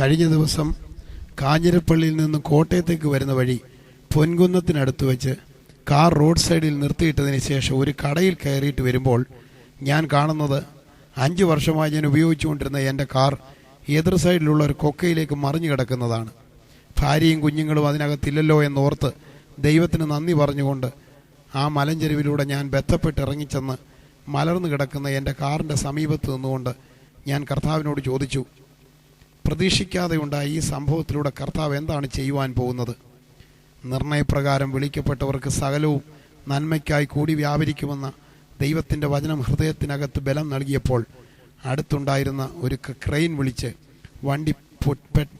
കഴിഞ്ഞ ദിവസം കാഞ്ഞിരപ്പള്ളിയിൽ നിന്ന് കോട്ടയത്തേക്ക് വരുന്ന വഴി പൊൻകുന്നത്തിനടുത്ത് വെച്ച് കാർ റോഡ് സൈഡിൽ നിർത്തിയിട്ടതിന് ശേഷം ഒരു കടയിൽ കയറിയിട്ട് വരുമ്പോൾ ഞാൻ കാണുന്നത് അഞ്ച് വർഷമായി ഞാൻ ഉപയോഗിച്ചുകൊണ്ടിരുന്ന എന്റെ കാർ എതിർ സൈഡിലുള്ള ഒരു കൊക്കയിലേക്ക് മറിഞ്ഞു കിടക്കുന്നതാണ്. ഭാര്യയും കുഞ്ഞുങ്ങളും അതിനകത്തില്ലല്ലോ എന്നോർത്ത് ദൈവത്തിന് നന്ദി പറഞ്ഞുകൊണ്ട് ആ മലഞ്ചെരുവിലൂടെ ഞാൻ ബന്ധപ്പെട്ട് ഇറങ്ങിച്ചെന്ന് മലർന്നു കിടക്കുന്ന എന്റെ കാറിന്റെ സമീപത്ത് നിന്നുകൊണ്ട് ഞാൻ കർത്താവിനോട് ചോദിച്ചു പ്രതീക്ഷിക്കാതെ ഉണ്ടായ ഈ സംഭവത്തിലൂടെ കർത്താവ് എന്താണ് ചെയ്യുവാൻ പോകുന്നത്? നിർണയപ്രകാരം വിളിക്കപ്പെട്ടവർക്ക് സകലവും നന്മയ്ക്കായി കൂടി വ്യാപരിക്കുമെന്ന ദൈവത്തിന്റെ വചനം ഹൃദയത്തിനകത്ത് ബലം നൽകിയപ്പോൾ അടുത്തുണ്ടായിരുന്ന ഒരു ക്രെയിൻ വിളിച്ച് വണ്ടി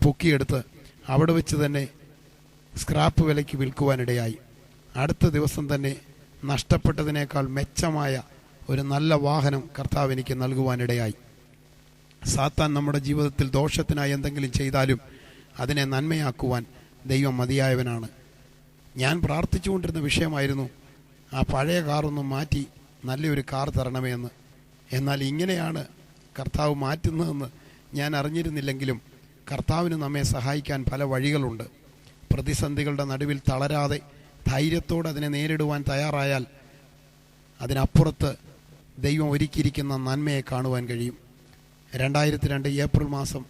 പൊക്കിയെടുത്ത് അവിടെ വെച്ച് തന്നെ സ്ക്രാപ്പ് വിലയ്ക്ക് വിൽക്കുവാനിടയായി. അടുത്ത ദിവസം തന്നെ നഷ്ടപ്പെട്ടതിനേക്കാൾ മെച്ചമായ ഒരു നല്ല വാഹനം കർത്താവ് എനിക്ക് നൽകുവാനിടയായി. സാത്താൻ നമ്മുടെ ജീവിതത്തിൽ ദോഷത്തിനായി എന്തെങ്കിലും ചെയ്താലും അതിനെ നന്മയാക്കുവാൻ ദൈവം മതിയായവനാണ്. ഞാൻ പ്രാർത്ഥിച്ചുകൊണ്ടിരുന്ന വിഷയമായിരുന്നു ആ പഴയ കാറൊന്നും മാറ്റി നല്ലൊരു കാർ തരണമേ എന്ന്. എന്നാൽ ഇങ്ങനെയാണ് കർത്താവ് മാറ്റുന്നതെന്ന് ഞാൻ അറിഞ്ഞിരുന്നില്ലെങ്കിലും കർത്താവിന് നമ്മെ സഹായിക്കാൻ പല വഴികളുണ്ട്. പ്രതിസന്ധികളുടെ നടുവിൽ തളരാതെ ധൈര്യത്തോടെ അതിനെ നേരിടുവാൻ തയ്യാറായാൽ അതിനപ്പുറത്ത് ദൈവം ഒരുക്കിയിരിക്കുന്ന നന്മയെ കാണുവാൻ കഴിയും. രണ്ടായിരത്തി രണ്ട് ഏപ്രിൽ മാസം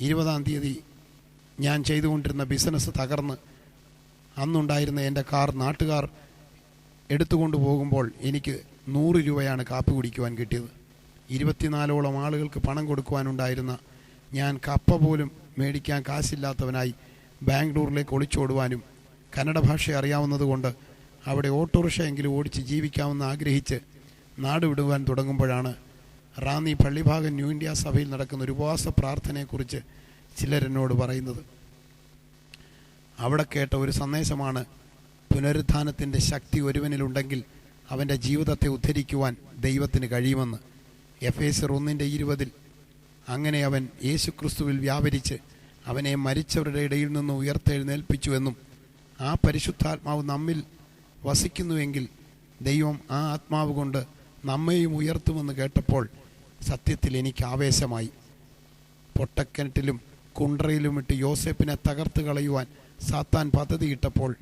ഇരുപതാം തീയതി ഞാൻ ചെയ്തുകൊണ്ടിരുന്ന ബിസിനസ് തകർന്ന് അന്നുണ്ടായിരുന്ന എന്റെ കാർ നാട്ടുകാർ എടുത്തുകൊണ്ട് പോകുമ്പോൾ എനിക്ക് നൂറ് രൂപയാണ് കാപ്പി കുടിക്കുവാൻ കിട്ടിയത്. ഇരുപത്തിനാലോളം ആളുകൾക്ക് പണം കൊടുക്കുവാനുണ്ടായിരുന്ന ഞാൻ കപ്പ പോലും മേടിക്കാൻ കാശില്ലാത്തവനായി ബാംഗ്ലൂരിലേക്ക് ഒളിച്ചോടുവാനും കന്നഡ ഭാഷ അറിയാവുന്നതുകൊണ്ട് അവിടെ ഓട്ടോറിക്ഷ എങ്കിലും ഓടിച്ച് ജീവിക്കാമെന്ന് ആഗ്രഹിച്ച് നാട് വിടുവാൻ തുടങ്ങുമ്പോഴാണ് റാന്നി പള്ളിഭാഗം ന്യൂ ഇന്ത്യ സഭയിൽ നടക്കുന്ന ഒരു ഉപവാസ പ്രാർത്ഥനയെക്കുറിച്ച് ചിലരെന്നോട് പറയുന്നത്. അവിടെ കേട്ട ഒരു സന്ദേശമാണ് പുനരുത്ഥാനത്തിന്റെ ശക്തി ഒരുവനിലുണ്ടെങ്കിൽ അവന്റെ ജീവിതത്തെ ഉദ്ധരിക്കുവാൻ ദൈവത്തിന് കഴിയുമെന്ന്. എഫ് എസ് ഒന്നിന്റെ ഇരുപതിൽ അങ്ങനെ അവൻ യേശുക്രിസ്തുവിൽ വ്യാപരിച്ച് അവനെ മരിച്ചവരുടെ ഇടയിൽ നിന്ന് ഉയർത്തെഴുന്നേൽപ്പിച്ചുവെന്നും ആ പരിശുദ്ധാത്മാവ് നമ്മിൽ വസിക്കുന്നുവെങ്കിൽ ദൈവം ആ ആത്മാവ് കൊണ്ട് നമ്മെയും ഉയർത്തുമെന്ന് കേട്ടപ്പോൾ സത്യത്തിൽ എനിക്ക് ആവേശമായി. പൊട്ടക്കിണറ്റിലും കുണ്ട്രയിലുമിട്ട് യോസെപ്പിനെ തകർത്ത് കളയുവാൻ സാത്താൻ പദ്ധതിയിട്ടപ്പോൾ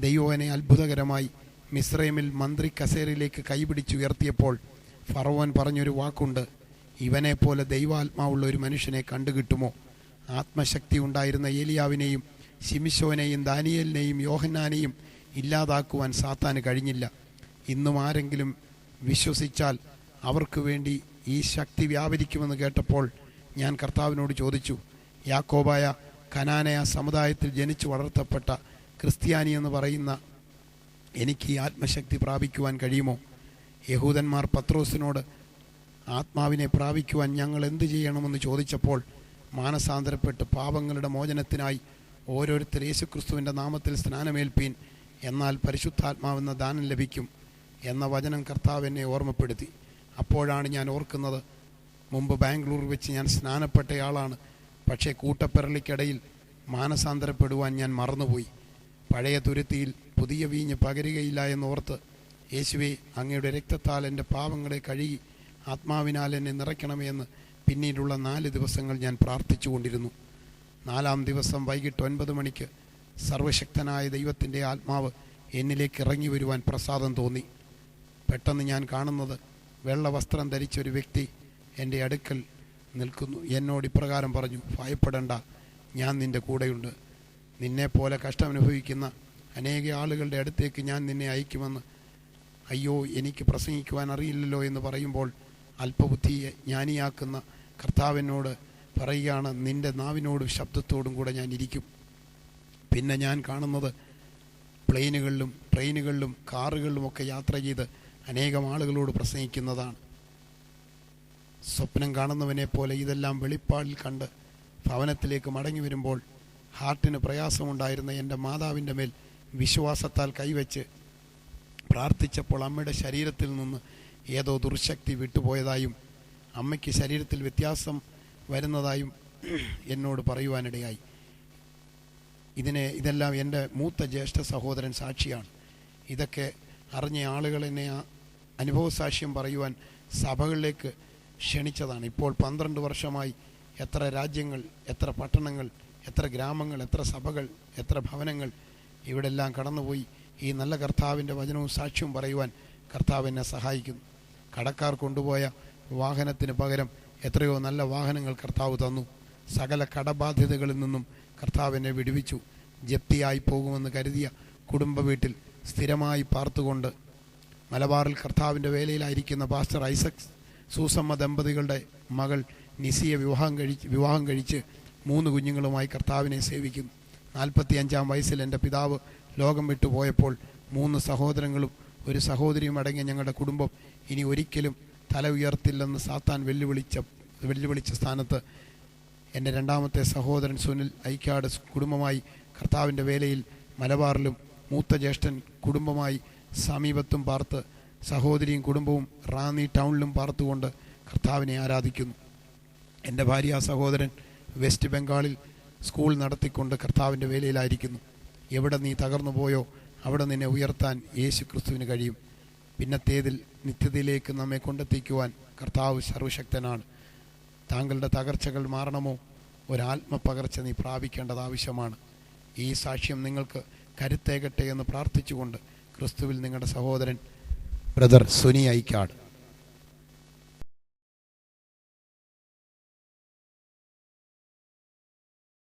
ദൈവവനെ അത്ഭുതകരമായി മിസ്രൈമിൽ മന്ത്രി കസേരയിലേക്ക് കൈപിടിച്ചുയർത്തിയപ്പോൾ ഫറവോൻ പറഞ്ഞൊരു വാക്കുണ്ട് ഇവനെ പോലെ ദൈവാത്മാവുള്ള ഒരു മനുഷ്യനെ കണ്ടുകിട്ടുമോ? ആത്മശക്തി ഉണ്ടായിരുന്ന ഏലിയാവിനെയും ശിമിശോനെയും ദാനിയലിനെയും യോഹന്നാനെയും ഇല്ലാതാക്കുവാൻ സാത്താന് കഴിഞ്ഞില്ല. ഇന്നും ആരെങ്കിലും വിശ്വസിച്ചാൽ അവർക്ക് വേണ്ടി ഈ ശക്തി വ്യാപരിക്കുമെന്ന് കേട്ടപ്പോൾ ഞാൻ കർത്താവിനോട് ചോദിച്ചു യാക്കോബായ കനാനയ സമുദായത്തിൽ ജനിച്ചു വളർത്തപ്പെട്ട ക്രിസ്ത്യാനി എന്ന് പറയുന്ന എനിക്ക് ഈ ആത്മശക്തി പ്രാപിക്കുവാൻ കഴിയുമോ? യഹൂദന്മാർ പത്രോസിനോട് ആത്മാവിനെ പ്രാപിക്കുവാൻ ഞങ്ങൾ എന്ത് ചെയ്യണമെന്ന് ചോദിച്ചപ്പോൾ മാനസാന്തരപ്പെട്ട് പാപങ്ങളുടെ മോചനത്തിനായി ഓരോരുത്തർ യേശുക്രിസ്തുവിന്റെ നാമത്തിൽ സ്നാനമേൽപ്പീൻ എന്നാൽ പരിശുദ്ധാത്മാവെന്ന ദാനം ലഭിക്കും. എന്ന വചനം കർത്താവ് എന്നെ ഓർമ്മപ്പെടുത്തി. അപ്പോഴാണ് ഞാൻ ഓർക്കുന്നത് മുമ്പ് ബാംഗ്ലൂർ വെച്ച് ഞാൻ സ്നാനപ്പെട്ടയാളാണ്. പക്ഷേ കൂട്ടപ്പിറളിക്കിടയിൽ മാനസാന്തരപ്പെടുവാൻ ഞാൻ മറന്നുപോയി. പഴയ തുരുത്തിയിൽ പുതിയ വീഞ്ഞ് പകരുകയില്ല എന്നോർത്ത് യേശുവെ അങ്ങയുടെ രക്തത്താൽ എന്റെ പാവങ്ങളെ കഴുകി ആത്മാവിനാൽ എന്നെ നിറയ്ക്കണമേ എന്ന് പിന്നീടുള്ള നാല് ദിവസങ്ങൾ ഞാൻ പ്രാർത്ഥിച്ചു കൊണ്ടിരുന്നു നാലാം ദിവസം വൈകിട്ട് ഒൻപത് മണിക്ക് സർവശക്തനായ ദൈവത്തിന്റെ ആത്മാവ് എന്നിലേക്ക് ഇറങ്ങി വരുവാൻ പ്രസാദം തോന്നി. പെട്ടെന്ന് ഞാൻ കാണുന്നത് വെള്ള വസ്ത്രം ധരിച്ച ഒരു വ്യക്തി എന്റെ അടുക്കൽ നിൽക്കുന്നു. എന്നോട് ഇപ്രകാരം പറഞ്ഞു ഭയപ്പെടേണ്ട ഞാൻ നിന്റെ കൂടെയുണ്ട്. നിന്നെപ്പോലെ കഷ്ടമനുഭവിക്കുന്ന അനേക ആളുകളുടെ അടുത്തേക്ക് ഞാൻ നിന്നെ അയക്കുമെന്ന്. അയ്യോ എനിക്ക് പ്രസംഗിക്കുവാൻ അറിയില്ലല്ലോ എന്ന് പറയുമ്പോൾ അല്പബുദ്ധിയെ ജ്ഞാനിയാക്കുന്ന കർത്താവിനോട് പറയുകയാണ് നിന്റെ നാവിനോടും ശബ്ദത്തോടും കൂടെ ഞാൻ ഇരിക്കും. പിന്നെ ഞാൻ കാണുന്നത് പ്ലെയിനുകളിലും ട്രെയിനുകളിലും കാറുകളിലുമൊക്കെ യാത്ര ചെയ്ത് അനേകം ആളുകളോട് പ്രസംഗിക്കുന്നതാണ്. സ്വപ്നം കാണുന്നവനെ പോലെ ഇതെല്ലാം വെളിപ്പാടിൽ കണ്ട് ഭവനത്തിലേക്ക് മടങ്ങി വരുമ്പോൾ ഹാർട്ടിന് പ്രയാസമുണ്ടായിരുന്ന എന്റെ മാതാവിന്റെ മേൽ വിശ്വാസത്താൽ കൈവച്ച് പ്രാർത്ഥിച്ചപ്പോൾ അമ്മയുടെ ശരീരത്തിൽ നിന്ന് ഏതോ ദുർശക്തി വിട്ടുപോയതായും അമ്മയ്ക്ക് ശരീരത്തിൽ വ്യത്യാസം വരുന്നതായും എന്നോട് പറയുവാനിടയായി. ഇതിനെ ഇതെല്ലാം എന്റെ മൂത്ത ജ്യേഷ്ഠ സഹോദരൻ സാക്ഷിയാണ്. ഇതൊക്കെ അറിഞ്ഞ ആളുകൾ എന്നെ അനുഭവസാക്ഷ്യം പറയുവാൻ സഭകളിലേക്ക് ക്ഷണിച്ചതാണ്. ഇപ്പോൾ പന്ത്രണ്ട് വർഷമായി എത്ര രാജ്യങ്ങൾ എത്ര പട്ടണങ്ങൾ എത്ര ഗ്രാമങ്ങൾ എത്ര സഭകൾ എത്ര ഭവനങ്ങൾ ഇവിടെല്ലാം കടന്നുപോയി. ഈ നല്ല കർത്താവിന്റെ വചനവും സാക്ഷ്യവും പറയുവാൻ കർത്താവ് എന്നെ സഹായിക്കുന്നു. കടക്കാർ കൊണ്ടുപോയ വാഹനത്തിന് പകരം എത്രയോ നല്ല വാഹനങ്ങൾ കർത്താവ് തന്നു. സകല കടബാധ്യതകളിൽ നിന്നും കർത്താവ് എന്നെ വിടുവിച്ചു. ജപ്തിയായി പോകുമെന്ന് കരുതിയ കുടുംബ വീട്ടിൽ സ്ഥിരമായി പാർത്തുകൊണ്ട് മലബാറിൽ കർത്താവിന്റെ വേലയിലായിരിക്കുന്ന പാസ്റ്റർ ഐസക് സൂസമ്മ ദമ്പതികളുടെ മകൾ നിസിയെ വിവാഹം കഴിച്ച് വിവാഹം കഴിച്ച് മൂന്ന് കുഞ്ഞുങ്ങളുമായി കർത്താവിനെ സേവിക്കുന്നു. നാൽപ്പത്തി അഞ്ചാം വയസ്സിൽ എന്റെ പിതാവ് ലോകം വിട്ടുപോയപ്പോൾ മൂന്ന് സഹോദരങ്ങളും ഒരു സഹോദരിയും അടങ്ങിയ ഞങ്ങളുടെ കുടുംബം ഇനി ഒരിക്കലും തല ഉയർത്തില്ലെന്ന് സാത്താൻ വെല്ലുവിളിച്ച വെല്ലുവിളിച്ച സ്ഥാനത്ത് എന്റെ രണ്ടാമത്തെ സഹോദരൻ സുനിൽ ഐക്കാട് കുടുംബമായി കർത്താവിന്റെ വേലയിൽ മലബാറിലും മൂത്ത ജ്യേഷ്ഠൻ കുടുംബമായി സമീപത്തും പാർത്ത് സഹോദരിയും കുടുംബവും റാന്നി ടൗണിലും പാർത്തുകൊണ്ട് കർത്താവിനെ ആരാധിക്കുന്നു. എന്റെ ഭാര്യ സഹോദരൻ വെസ്റ്റ് ബംഗാളിൽ സ്കൂൾ നടത്തിക്കൊണ്ട് കർത്താവിന്റെ വേലയിലായിരിക്കുന്നു. എവിടെ നീ തകർന്നു പോയോ അവിടെ നിന്നെ ഉയർത്താൻ യേശു ക്രിസ്തുവിന് കഴിയും. പിന്നത്തേതിൽ നിത്യതയിലേക്ക് നമ്മെ കൊണ്ടെത്തിക്കുവാൻ കർത്താവ് സർവശക്തനാണ് താങ്കളുടെ തകർച്ചകൾ മാറണമോ? ഒരാത്മപകർച്ച നീ പ്രാപിക്കേണ്ടത് ആവശ്യമാണ്. ഈ സാക്ഷ്യം നിങ്ങൾക്ക് കരുത്തേകട്ടെ എന്ന് പ്രാർത്ഥിച്ചുകൊണ്ട് ക്രിസ്തുവിൽ നിങ്ങളുടെ സഹോദരൻ ബ്രദർ സുനി ഐക്കാട്